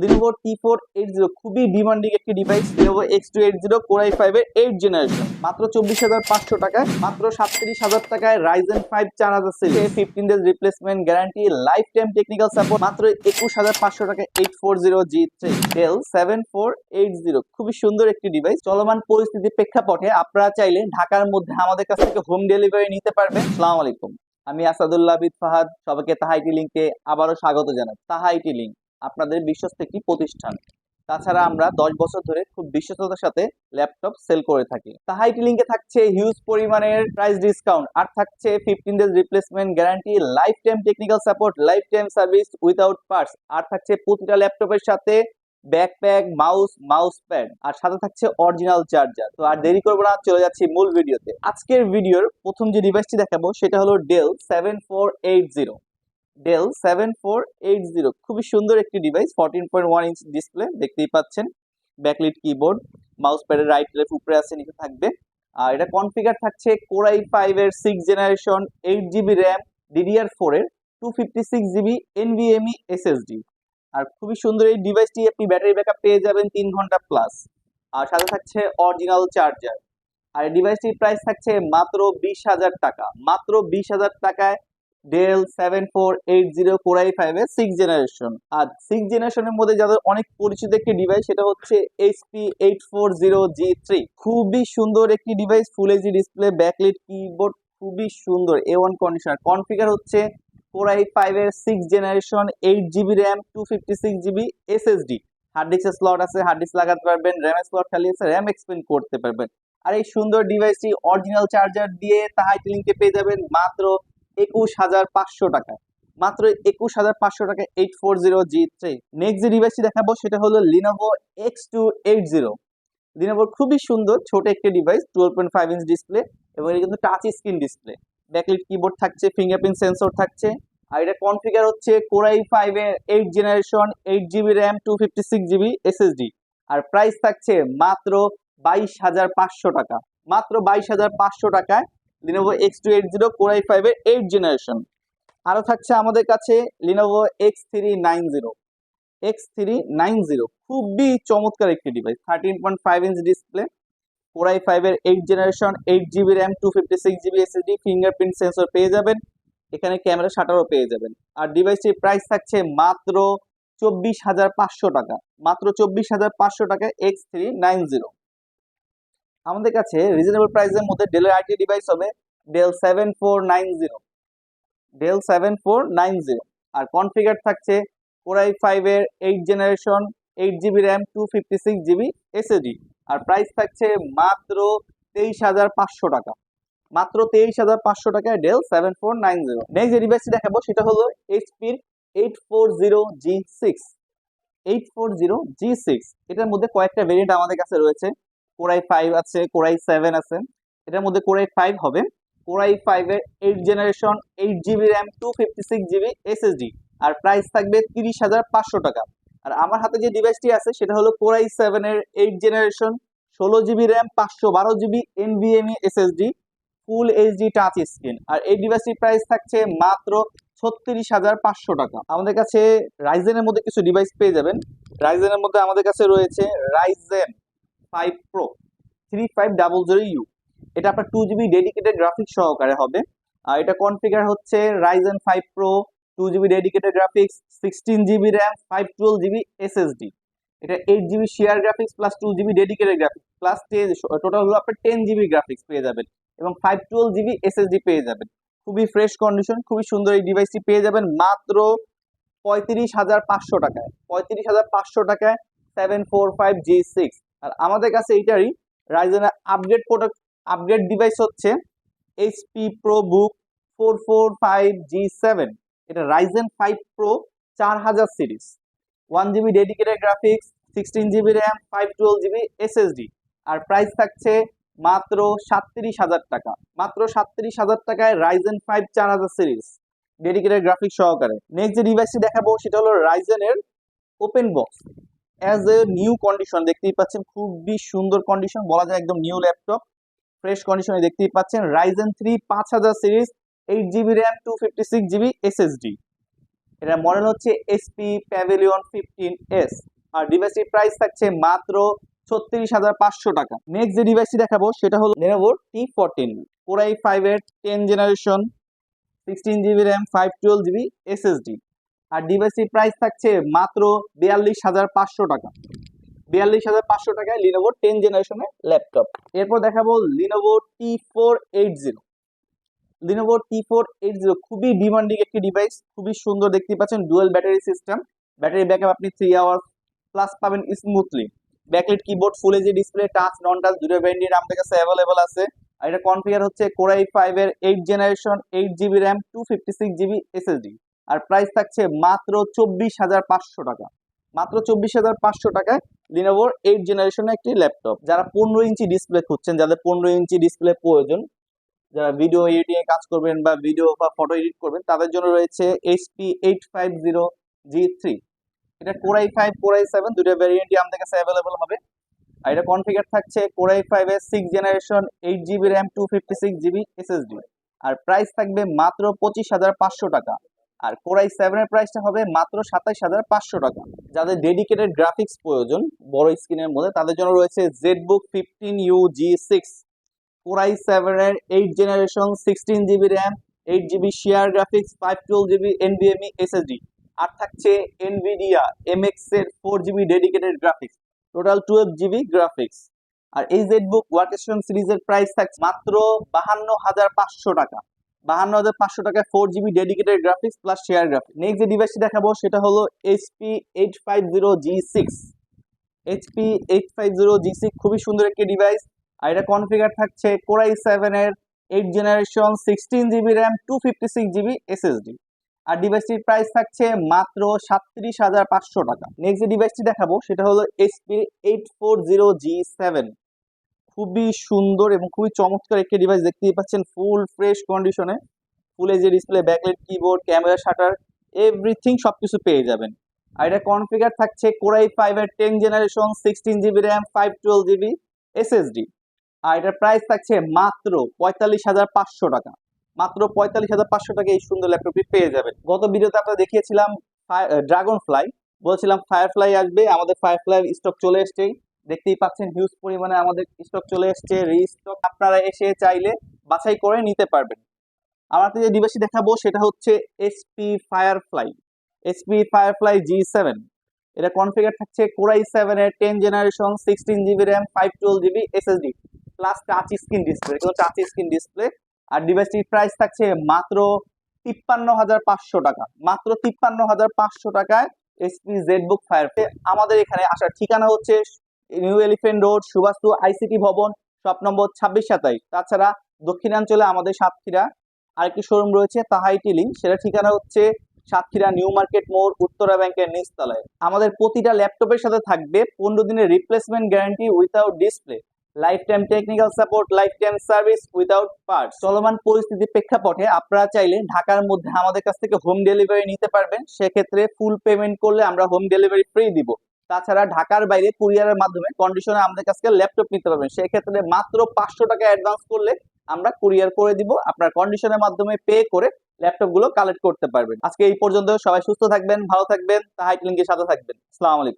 Lenovo T four eight zero খুবই demanding একটি device Lenovo X two eight zero core i five এর eight generation মাত্র চব্বিশ হাজার পাঁচশো টাকায়, মাত্র সাতত্রিশ হাজার টাকায় রাইজেন ফাইভ চার হাজার series fifteen days replacement guarantee life time technical support মাত্র একুশ হাজার পাঁচশো টাকায় eight four zero G three Dell seven four eight zero খুবই সুন্দর একটি ডিভাইস চলমান পরিস্থিতির প্রেক্ষাপটে আপনারা চাইলে ঢাকার মধ্যে আমাদের কাছ থেকে হোম ডেলিভারি নিতে পারবেন। সালাম আলাইকুম। আমি আসাদুল্লাহ বিদ ফাহাদ, সবাইকে তাহাইটি লিঙ্কে আবারও স্বাগত জানাই তাহাইটি লিঙ্ক আপনাদের বিশ্বস্ত একটি প্রতিষ্ঠান। তাছাড়া আমরা দশ বছর ধরে খুব বিশ্বস্ততার সাথে ল্যাপটপ সেল করে থাকি। তাহাইটি লিঙ্কে থাকছে হিউজ পরিমাণের প্রাইস ডিসকাউন্ট আর থাকছে fifteen days replacement guarantee life time technical support life time service without parts আর থাকছে প্রতিটা ল্যাপটপের সাথে ব্যাকপ্যাক মাউস মাউস প্যাড আর সাথে থাকছে অরিজিনাল চার্জার তো আর দেরি করব না, চলে যাচ্ছি মূল ভিডিওতে আজকের ভিডিওর প্রথম যে ডিভাইসটি দেখাবো, সেটা হলো Dell seven four eight zero Dell seven four eight zero খুবই সুন্দর একটি device fourteen point one inch display দেখতেই পাচ্ছেন। ব্যাকলিট কিবোর্ড মাউস প্যাডের রাইট লেফট উপরে আছে, নিচে থাকবে। আর এটা কনফিগার থাকছে কোরাই ফাইভ এর six generation eight GB RAM DDR four এর two fifty six GB NVMe SSD আর খুবই সুন্দর এই ডিভাইসটি আপনি ব্যাটারি ব্যাকআপ পেয়ে যাবেন তিন ঘণ্টা প্লাস আর সাথে থাকছে অরিজিনাল চার্জার আর এই ডিভাইসটির প্রাইস থাকছে মাত্র বিশ হাজার টাকা। মাত্র বিশ হাজার টাকায় Dell seven four eight zero core i five এর সিক্স জেনারেশন আর সিক্স জেনারেশনের মধ্যে যাদের অনেক পরিচিত একটি ডিভাইস সেটা হচ্ছে HP eight four zero G three খুবই সুন্দর একটি device full HD display backlit keyboard খুবই সুন্দর এ ওয়ান কন্ডিশনার কনফিগার হচ্ছে কোরাই ফাইভ এর six generation eight GB RAM two fifty six GB SSD hard ডিস্কের স্লট আছে হার্ড ডিস্ক লাগাতে পারবেন র্যামের স্লট খালি আছে র্যাম এক্সপেন্ড করতে পারবেন। আর এই সুন্দর ডিভাইসটি অরিজিনাল চার্জার দিয়ে তাহাইটি লিঙ্কে পেয়ে যাবেন। মাত্র একুশ হাজার পাঁচশো টাকায় মাত্র একুশ হাজার পাঁচশো টাকায় eight four zero G three next যে ডিভাইসটি দেখাবো, সেটা হলো Lenovo X two eight zero লিনোভোর খুবই সুন্দর, ছোট একটি device twelve point five inch display এবং এটা কিন্তু touch screen display backlit keyboard থাকছে ফিঙ্গারপ্রিন্ট সেন্সর থাকছে, আর এটা কনফিগার হচ্ছে কোরাই ফাইভ এর eight generation eight GB RAM two fifty six GB SSD আর প্রাইস থাকছে মাত্র বাইশ হাজার পাঁচশো টাকা। মাত্র বাইশ হাজার পাঁচশো টাকায় Lenovo X two eight zero core i five এর এইট জেনারেশন আরও থাকছে আমাদের কাছে Lenovo X three nine zero X three nine zero খুবই চমৎকার একটি device thirteen point five inch display core i five এর eight generation eight GB RAM two fifty six GB SSD fingerprint sensor পেয়ে যাবেন, এখানে ক্যামেরা শাটারও পেয়ে যাবেন। আর ডিভাইসটির প্রাইস থাকছে মাত্র চব্বিশ হাজার পাঁচশো টাকা, মাত্র চব্বিশ হাজার পাঁচশো টাকা এক্স থ্রি নাইন জিরো আমাদের কাছে রিজনেবল প্রাইসের মধ্যে ডেলের আইটি ডিভাইস হবে Dell seven four nine zero Dell seven four nine zero আর কনফিগার থাকছে কোরাই ফাইভ এর eight generation eight GB RAM two fifty six GB SSD আর প্রাইস থাকছে মাত্র তেইশ হাজার পাঁচশো টাকা। মাত্র তেইশ হাজার পাঁচশো টাকায় Dell seven four nine zero next যে ডিভাইসটি দেখাবো, সেটা হলো এইচপির eight four zero G six eight four zero G six এটার মধ্যে কয়েকটা ভেরিয়েন্ট আমাদের কাছে রয়েছে। কোরাই ফাইভ আছে, কোরাই সেভেন আছে। এটার মধ্যে কোরাই ফাইভ হবে। কোরাই ফাইভ এর eight generation eight GB RAM two fifty six GB SSD আর প্রাইস থাকবে তিরিশ হাজার পাঁচশো টাকা। আর আমার হাতে যে ডিভাইসটি আছে, সেটা হলো কোরাই সেভেন এর এইট জেনারেশন ষোলো জিবি র্যাম পাঁচশো বারো GB NVMe SSD full HD touch screen আর এই ডিভাইসটির প্রাইস থাকছে মাত্র ছত্রিশ হাজার পাঁচশো টাকা। আমাদের কাছে রাইজেনের মধ্যে কিছু ডিভাইস পেয়ে যাবেন। রাইজেনের মধ্যে আমাদের কাছে রয়েছে Ryzen five pro three five double zero U এটা আপনার টু জিবি ডেডিকেটেড গ্রাফিক্স সহকারে হবে। আর এটা কনফিগার হচ্ছে Ryzen five pro two GB dedicated graphics sixteen GB RAM five twelve GB SSD এটা eight GB share graphics plus two GB dedicated graphics plus total হলো আপনার ten GB graphics পেয়ে যাবেন এবং ফাইভ টুয়েলভ জিবি এসএসডি পেয়ে যাবেন। খুবই fresh condition খুবই সুন্দর এই ডিভাইসটি পেয়ে যাবেন মাত্র পঁয়ত্রিশ হাজার পাঁচশো টাকায়, পঁয়ত্রিশ হাজার পাঁচশো টাকায় seven four five G six আর আমাদের কাছে এইটারই রাইজেনের আপগ্রেড প্রোডাক্ট আপগ্রেড ডিভাইস হচ্ছে HP pro book four four five G seven এটা রাইজেন ফাইভ প্রো চার হাজার series one GB dedicated graphics sixteen GB RAM five twelve GB SSD আর price থাকছে মাত্র সাতত্রিশ হাজার টাকা। মাত্র সাতত্রিশ হাজার টাকায় রাইজেন ফাইভ চার হাজার সিরিজ ডেডিকেটেড গ্রাফিক্স সহকারে। নেক্সট যে ডিভাইসটি দেখাবো সেটা হলো রাইজেনের open box as a new condition দেখতেই পাচ্ছেন, খুবই সুন্দর কন্ডিশন বলা যায় একদম নিউ ল্যাপটপ ফ্রেশ কন্ডিশনে দেখতেই পাচ্ছেন রাইজেন থ্রি পাঁচ হাজার series eight GB RAM two fifty six GB SSD এটা মডেল হচ্ছে এসপি প্যাভিলিয়ন ফিফটিন এস আর ডিভাইসটির প্রাইস থাকছে মাত্র ছত্রিশ হাজার পাঁচশো টাকা। নেক্সট যে ডিভাইসটি দেখাবো, সেটা হলো লেনোভোর T fourteen core i five এর ten generation sixteen GB RAM five twelve GB SSD আর ডিভাইসটির প্রাইস থাকছে মাত্র বিয়াল্লিশ হাজার পাঁচশো টাকা। বিয়াল্লিশ হাজার পাঁচশো টাকায় লিনোভো টেন জেনারেশনের ল্যাপটপ এরপর দেখাবো Lenovo T four eight zero Lenovo T four eight zero খুবই ডিমান্ডিং একটি ডিভাইস খুবই সুন্দর দেখতে পাচ্ছেন dual battery system battery backup আপনি থ্রি আওয়ার প্লাস পাবেন smoothly backlight keyboard full edge display touch non touch দুটো ভ্যারিয়েন্ট আমাদের কাছে অ্যাভেলেবল আছে। আর এটা কনফিগার হচ্ছে কোরাই ফাইভের eight generation eight GB RAM two fifty six GB SSD আর price থাকছে মাত্র চব্বিশ হাজার পাঁচশো টাকা। মাত্র চব্বিশ হাজার পাঁচশো টাকায় লিনোভোর এইট জেনারেশনের একটি ল্যাপটপ যারা পনেরো ইঞ্চি ডিসপ্লে খুঁজছেন, যাদের পনেরো ইঞ্চি ডিসপ্লে প্রয়োজন, যারা ভিডিও এডিটিং এ কাজ করবেন বা ভিডিও বা ফটো এডিট করবেন, তাদের জন্য রয়েছে HP eight five zero G three এটা core i five core i seven দুটো ভ্যারিয়েন্টই আমাদের কাছে অ্যাভেলেবল হবে। আর এটা কনফিগার থাকছে কোরাই ফাইভ এর six generation eight GB RAM two fifty six GB SSD আর প্রাইস থাকবে মাত্র পঁচিশ হাজার পাঁচশো টাকা। আর কোরাই সেভেনের প্রাইসটা হবে মাত্র সাতাইশ হাজার পাঁচশো টাকা। যাদের ডেডিকেটেড গ্রাফিক্স প্রয়োজন, বড় স্ক্রিনের মধ্যে, তাদের জন্য রয়েছে Z book fifteen U G six core i সেভেনের eight generation sixteen GB RAM eight GB share graphics five twelve GB NVMe SSD আর থাকছে এনভিডিয়া এমএক্স এর four GB dedicated graphics total twelve GB graphics আর এই Z বুক ওয়ার্কেশন সিরিজের price থাকছে মাত্র বাহান্ন হাজার পাঁচশো টাকা। বাহান্ন হাজার পাঁচশো টাকায় four GB dedicated graphics plus share graphics next যে ডিভাইসটি দেখাবো, সেটা হলো HP eight five zero G six HP eight five zero G six খুবই সুন্দর একটি ডিভাইস আর এটা কনফিগার থাকছে কোরাই সেভেনের eight generation sixteen GB RAM two fifty six GB SSD আর ডিভাইসটির প্রাইস থাকছে মাত্র সাতত্রিশ হাজার পাঁচশো টাকা। নেক্সট যে ডিভাইসটি দেখাবো, সেটা হলো HP eight four zero G seven খুবই সুন্দর এবং খুবই চমৎকার একটি ডিভাইস দেখতেই পাচ্ছেন ফুল ফ্রেশ কন্ডিশনে full edge display backlight keyboard camera shutter everything সবকিছু পেয়ে যাবেন। আর এটা কনফিগার থাকছে কোরাই ফাইভ এর ten generation sixteen GB RAM five twelve GB SSD আর এটার প্রাইস থাকছে মাত্র পঁয়তাল্লিশ হাজার পাঁচশো টাকা। মাত্র পঁয়তাল্লিশ হাজার পাঁচশো টাকা এই সুন্দর ল্যাপটপটি পেয়ে যাবেন। গত ভিডিওতে আপনারা দেখিয়েছিলাম ড্রাগন ফ্লাই বলছিলাম ফায়ার ফ্লাই আসবে, আমাদের ফায়ার ফ্লাই স্টক চলে এসছেই দেখতেই পাচ্ছেন হিউজ পরিমাণে আমাদের স্টক চলে এসছে। রিস্টক আপনারা এসে চাইলে বাছাই করে নিতে পারবেন। আমার যে ডিভাইসটি দেখাবো, সেটা হচ্ছে SP firefly SP firefly G seven এটা কনফিগার থাকছে কোরাই সেভেন এর ten generation sixteen GB RAM five twelve GB SSD plus touch screen display কিন্তু টাচ স্ক্রিন ডিসপ্লে আর ডিভাইসটির প্রাইস থাকছে মাত্র তিপ্পান্ন হাজার পাঁচশো টাকা। মাত্র তিপ্পান্ন হাজার পাঁচশো টাকায় এসপি জেড বুক ফায়ার আমাদের এখানে আসার ঠিকানা হচ্ছে নিউ এলিফেন্ট রোড সুভাষু আইসিটি ভবন, শপ নম্বর ছাব্বিশ সাতাইশ। তাছাড়া দক্ষিণাঞ্চলে আমাদের সাতক্ষীরা আরেকটি শোরুম রয়েছে, তাহাইটি লিঙ্ক সেটা ঠিকানা হচ্ছে সাতক্ষীরা নিউ মার্কেট মোড়, উত্তরা ব্যাংকের নিচতলায়। আমাদের প্রতিটা ল্যাপটপের সাথে থাকবে পনেরো দিনের replacement guarantee without display lifetime technical support lifetime service without part চলমান পরিস্থিতি প্রেক্ষাপটে আপনারা চাইলে ঢাকার মধ্যে আমাদের কাছ থেকে হোম ডেলিভারি নিতে পারবেন। সেক্ষেত্রে ফুল পেমেন্ট করলে আমরা হোম ডেলিভারি ফ্রি দিব। তাছাড়া ঢাকার বাইরে কুরিয়ারের মাধ্যমে কন্ডিশনে আমাদের কাছে ল্যাপটপ নিতে পারবেন। সেক্ষেত্রে মাত্র পাঁচশো টাকা অ্যাডভান্স করলে আমরা কুরিয়ার করে দিব, আপনার কন্ডিশনের মাধ্যমে পে করে ল্যাপটপগুলো কালেক্ট করতে পারবেন। আজকে এই পর্যন্ত সবাই সুস্থ থাকবেন, ভালো থাকবেন, তাহাই লিঙ্কের সাথে থাকবেন। আসসালামু আলাইকুম।